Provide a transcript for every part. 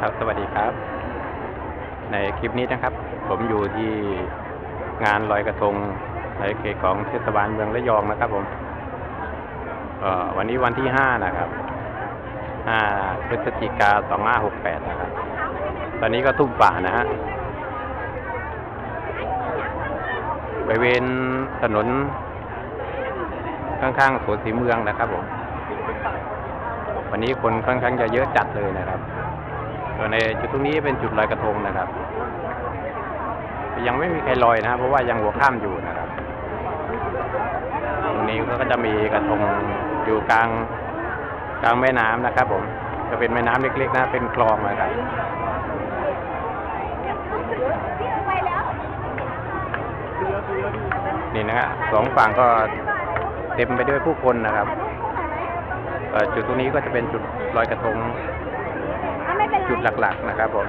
ครับ สวัสดีครับ ในคลิปนี้นะครับ ผมอยู่ที่งานลอยกระทงในเขตของเทศบาลเมืองระยองนะครับ ผมวันนี้วันที่ห้านะครับห้าพฤศจิกาสองห้าหกแปดนะครับ ตอนนี้ก็ทุ่มป่านะฮะบริเวณถนน ข้างๆสวนสีเมืองนะครับผม วันนี้คนค่อนข้างจะเยอะจัดเลยนะครับ ส่วในจุดตรงนี้เป็นจุดลอยกระทงนะครับ ยังไม่มีใครลอยนะเพราะว่ายังหัวข้ามอยู่นะครับตรงนี้ก็จะมีกระทงอยู่กลางกลางแม่น้ำนะครับ ผมจะเป็นแม่น้ำเล็กๆนะ เป็นคลองนะครับนี่นะฮะสองฝั่งก็เต็มไปด้วยผู้คนนะครับจุดตรงนี้ก็จะเป็นจุดลอยกระทง จุดหลัก ๆ นะครับผม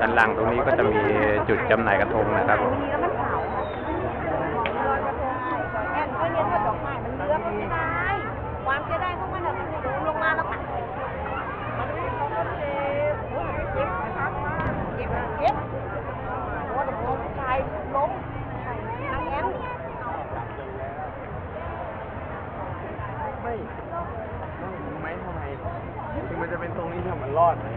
ด้านล่างตรงนี้ก็จะมีจุดจำหน่ายกระทงนะครับผมเสียดายของมันเนี่ยมันลงลงมาแล้วค่ะมันไม่เขาก็เจ็บเจ็บนะครับเจ็บเจ็บโอ้แต่พอผู้ชายล้มนางแอน ไม่ต้องรู้ไหมทำไมถึงมันจะเป็นตรงนี้ทำมันรอดไหม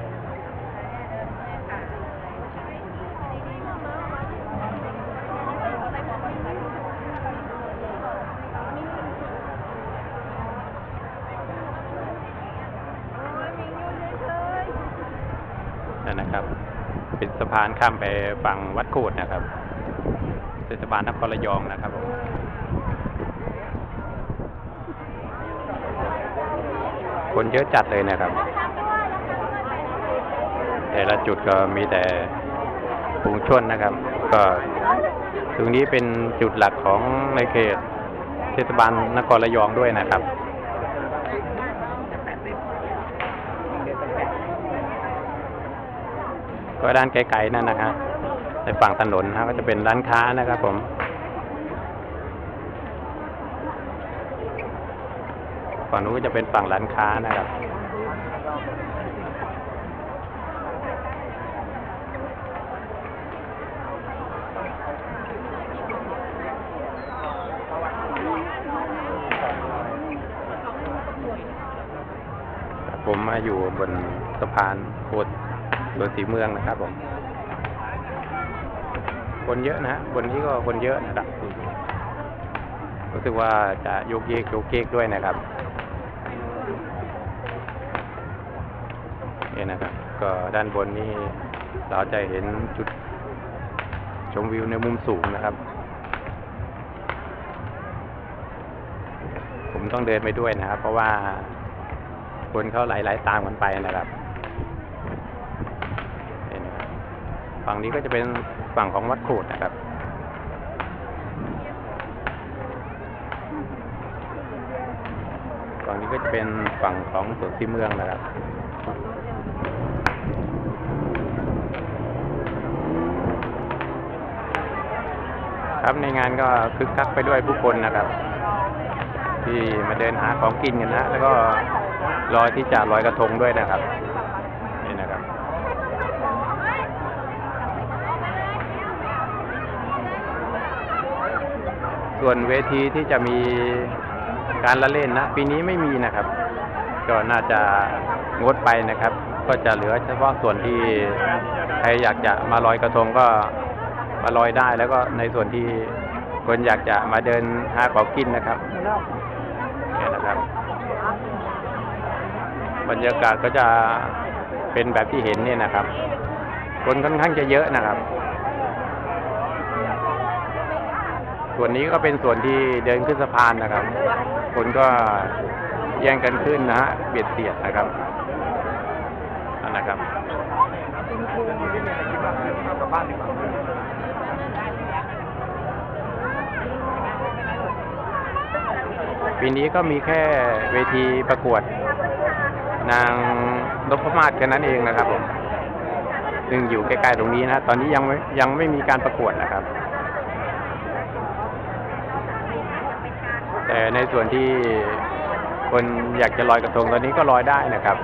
นะครับ เป็นสะพานข้ามไปฝั่งวัดโคดนะครับเทศบาลนครระยองนะครับผมคนเยอะจัดเลยนะครับ แต่ละจุดก็มีแต่ฝูงชนนะครับ ก็ตรงนี้เป็นจุดหลักของในเขตเทศบาลนครระยองด้วยนะครับ ก็ด้านไกลๆนั่นนะฮะในฝั่งถนนนะก็จะเป็นร้านค้านะครับผมฝั่งนู้นก็จะเป็นฝั่งร้านค้านะครับผมมาอยู่บนสะพานโค ดสวนสีเมืองนะครับผม คนเยอะนะฮะบนนี้ก็คนเยอะนะครับรู้สึกว่าจะโยกเยกโยกเยกด้วยนะครับนี่นะครับ ก็ด้านบนนี้เราจะเห็นจุดชมวิวในมุมสูงนะครับ ผมต้องเดินไปด้วยนะครับ เพราะว่าคนเขาไหลๆตามกันไปนะครับนี่นะครับ ฝั่งนี้ก็จะเป็นฝั่งของวัดโขดนะครับ ฝั่งนี้ก็จะเป็นฝั่งของสวนสีเมืองนะครับครับในงานก็คึกคักไปด้วยผู้คนนะครับ ที่มาเดินหาของกินกันนะแล้วก็รอที่จะลอยกระทงด้วยนะครับ นี่นะครับ ส่วนเวทีที่จะมีการละเล่นนะ ปีนี้ไม่มีนะครับ ก็น่าจะงดไปนะครับ ก็จะเหลือเฉพาะส่วนที่ใครอยากจะมาลอยกระทงก็มาลอยได้ แล้วก็ในส่วนที่คนอยากจะมาเดินหาของกินนะครับเนี่ยนะครับ บรรยากาศก็จะเป็นแบบที่เห็นเนี่ยนะครับ คนค่อนข้างจะเยอะนะครับ ส่วนนี้ก็เป็นส่วนที่เดินขึ้นสะพานนะครับ คนก็แย่งกันขึ้นนะฮะเบียดเสียดนะครับนั่นนะครับปีนี้ก็มีแค่เวทีประกวด นางนพมาศแค่นั้นเองนะครับผมซึ่งอยู่ใกล้ๆตรงนี้นะ ตอนนี้ยังไม่ยังไม่มีการประกวดนะครับ แต่ในส่วนที่คนอยากจะลอยกระทงตอนนี้ก็ลอยได้นะครับ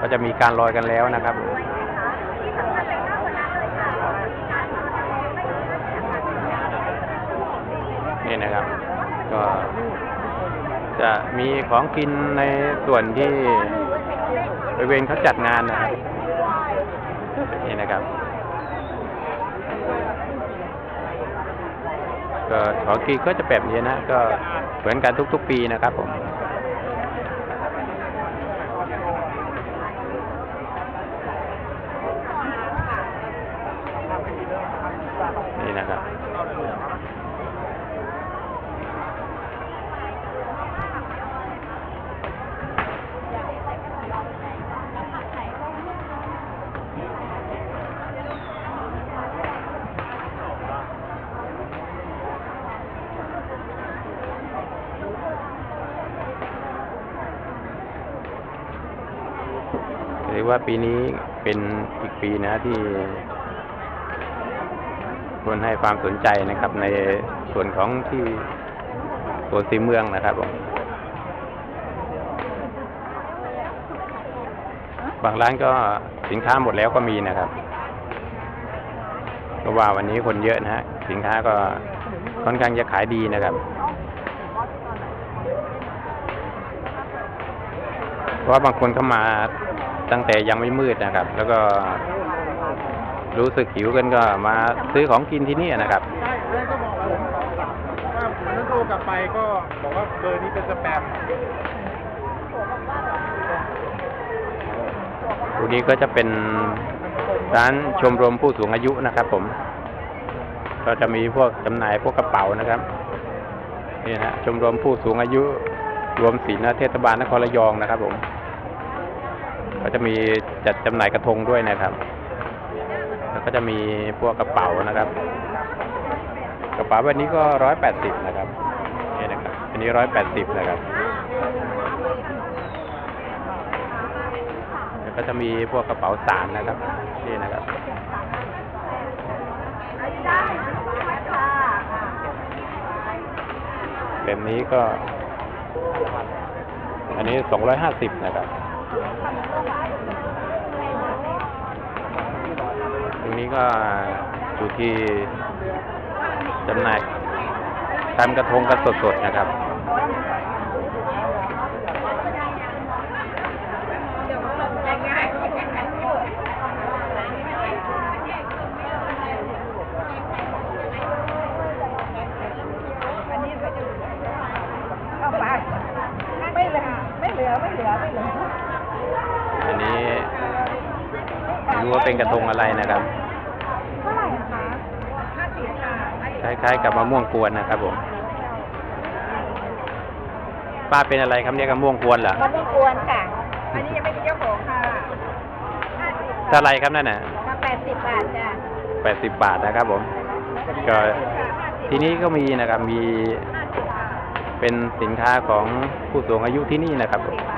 ก็จะมีการลอยกันแล้วนะครับนี่นะครับ ก็จะมีของกินในส่วนที่บริเวณเขาจัดงานนะครับนี่นะครับ ก็ขอกีก็จะแบบนี้นะก็เหมือนกันทุก ๆ ปีนะครับผมนี่นะครับ ว่าปีนี้เป็นอีกปีนะที่คนให้ความสนใจนะครับ ในส่วนของที่ตัวสีเมืองนะครับผมบางร้านก็สินค้าหมดแล้วก็มีนะครับเพราะว่าวันนี้คนเยอะนะฮะสินค้าก็ค่อนข้างจะขายดีนะครับ เพราะบางคนเข้ามา ตั้งแต่ยังไม่มืดนะครับ แล้วก็ รู้สึกหิวกันก็มาซื้อของกินที่นี่นะครับใช่แล้วก็บอกผมว่าผมนั้นโทรกลับไปก็บอกว่าเบอร์นี้เป็นสแปมตรงนี้ก็จะเป็นร้านชมรมผู้สูงอายุนะครับผม ก็จะมีพวกจำหน่ายพวกกระเป๋านะครับ นี่นะฮะชมรมผู้สูงอายุรวมศิลป์เทศบาลนครระยองนะครับผม ก็จะมีจัดจำหน่ายกระทงด้วยนะครับ แล้วก็จะมีพวกกระเป๋านะครับ กระเป๋าแบบนี้ก็ร้อยแปดสิบนะครับนี่นะครับอันนี้ร้อยแปดสิบนะครับแล้วก็จะมีพวกกระเป๋าสารนะครับนี่นะครับแบบนี้ก็ อันนี้สองร้อยห้าสิบนะครับ ตรงนี้ก็อยู่ที่จำหน่ายทำกระทงกันสดๆนะครับ เข้าไปไม่เหลือไม่เหลือไม่เหลือไม่เหลือ อันนี้ไม่รู้ว่า เป็นกระทงอะไรนะครับเท่าไหร่นะคะห้าสิบค่ะคล้ายๆกับมะม่วงกวนนะครับผมป้าเป็นอะไรครับเนี่ยกมะม่วงกวนเหรอมันไม่กวนค่ะ อันนี้ยังไม่มีเจ้าของค่ะห้าสิบเท่าไรครับนั่นน่ะค่ะแปดสิบบาทจ้ะแปดสิบบาทนะครับผม ก็ ที่นี้ก็มีนะครับมีเป็นสินค้าของผู้สูงอายุที่นี่นะครับผม ห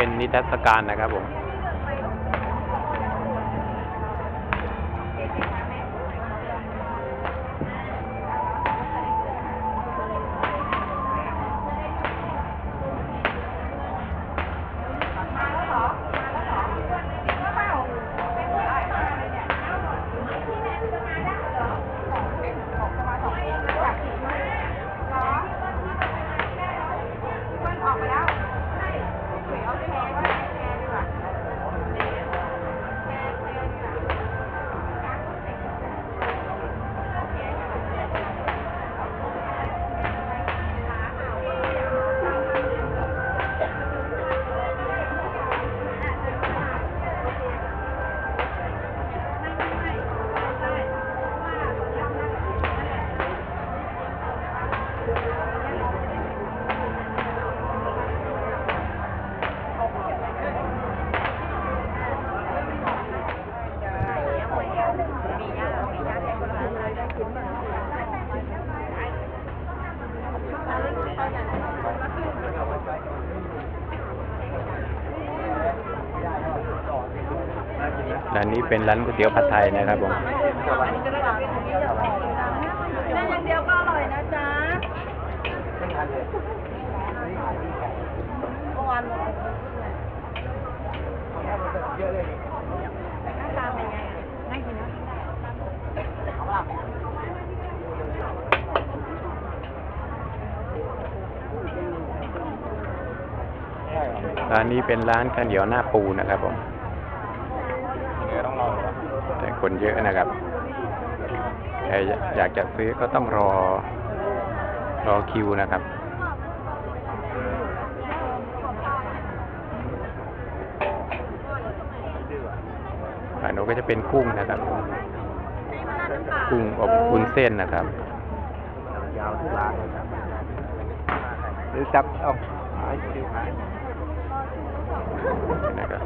เป็นนิทรรศการนะครับผม ร้านนี้เป็นร้านก๋วยเตี๋ยวผัดไทยนะครับผมได้อย่างเดียวก็อร่อยนะจ๊ะเมื่อวานหน้าตาเป็นไงอะน่ากินนะร้านนี้เป็นร้านข้าวเหนียวหน้าปูนะครับผม เดี๋ยวต้องลองดู แต่ คนเยอะนะครับใครอยากจะซื้อก็ต้องรอ รอคิวนะครับ อันนู้นก็จะเป็นกุ้งนะครับ กุ้งอบวุ้นเส้นนะครับยาวที่ร้านเลยครับหรือจับเอาหายคิวหายนะครับ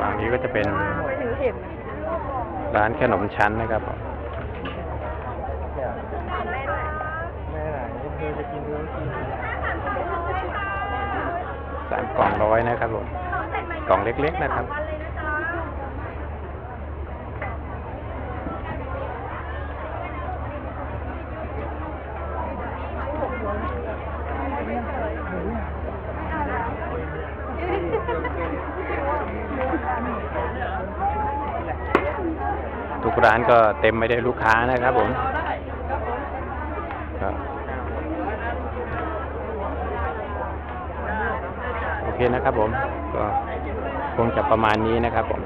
ฝั่งนี้ก็จะเป็นร้านขนมชั้นนะครับสามกล่องร้อยนะครับผม กล่องเล็ก ๆ นะครับ ทุกร้านก็เต็มไม่ได้วยลูกค้านะครับผมโอเคนะครับผมก็ คงจะประมาณนี้นะครับผม